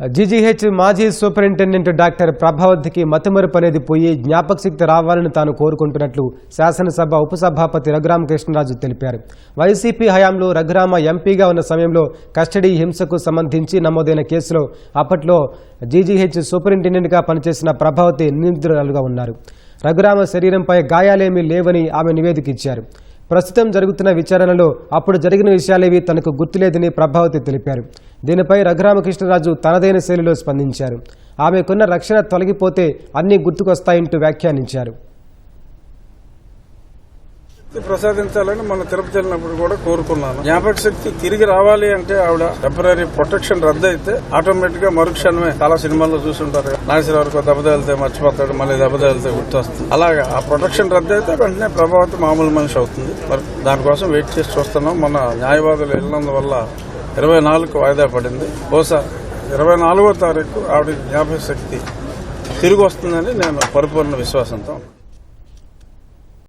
GGH మాజీ superintendent doctor ప్రభావతికి మతిమరుపు అనేది పోయి జ్ఞాపక శక్తి రావాలని తాను కోరుకుంటున్నట్లు శాసనసభ ఉపసభాపతి రఘురామకృష్ణరాజు తెలిపారు. వైసీపీ హయాంలో రఘురామ ఎంపీగా ఉన్న సమయంలో కస్టడీ హింసకు సంబంధించి నమోదైన కేసులో అప్పట్లో జీజీహెచ్ సూపరింటెండెంట్గా పనిచేసిన ప్రభావతి నిందితురాలుగా ఉన్నారు. రఘురామ శరీరంపై గాయాలేమీ లేవని ఆమె నివేదిక ఇచ్చారు. ప్రస్తుతం జరుగుతున్న విచారణలో అప్పుడు జరిగిన విషయాలేవి తనకు గుర్తులేదని ప్రభావతి తెలిపారు. దీనిపై రఘురామకృష్ణరాజు తనదైన శైలిలో స్పందించారు. ఆమెకున్న రక్షణ తొలగిపోతే అన్నీ గుర్తుకొస్తాయంటూ వ్యాఖ్యానించారు. ప్రసాదించాలని మన తిరుపతి వెళ్ళినప్పుడు కూడా కోరుకున్నాను. జ్ఞాపక శక్తి తిరిగి రావాలి అంటే ఆవిడ టెంపరీ ప్రొటెక్షన్ రద్దు అయితే ఆటోమేటిక్గా మరుక్షణమే చాలా సినిమాల్లో చూసుంటారు నాగేశ్వర వరకు మర్చిపోతాడు మళ్ళీ దెబ్బతగిలితే గుర్తొస్తుంది. అలాగా ఆ ప్రొటెక్షన్ రద్దు అయితే వెంటనే ప్రభావతి మామూలు మనిషి అవుతుంది. మరి దానికోసం వెయిట్ చేసి చూస్తున్నాం. మన న్యాయవాదులు వెళ్ళినందువల్ల ఇరవై నాలుగు వాయిదా పడింది. బహుశా ఇరవై నాలుగో తారీఖు ఆవిడ జ్ఞాపక శక్తి తిరిగి వస్తుందని నేను పరిపూర్ణ విశ్వాసంతో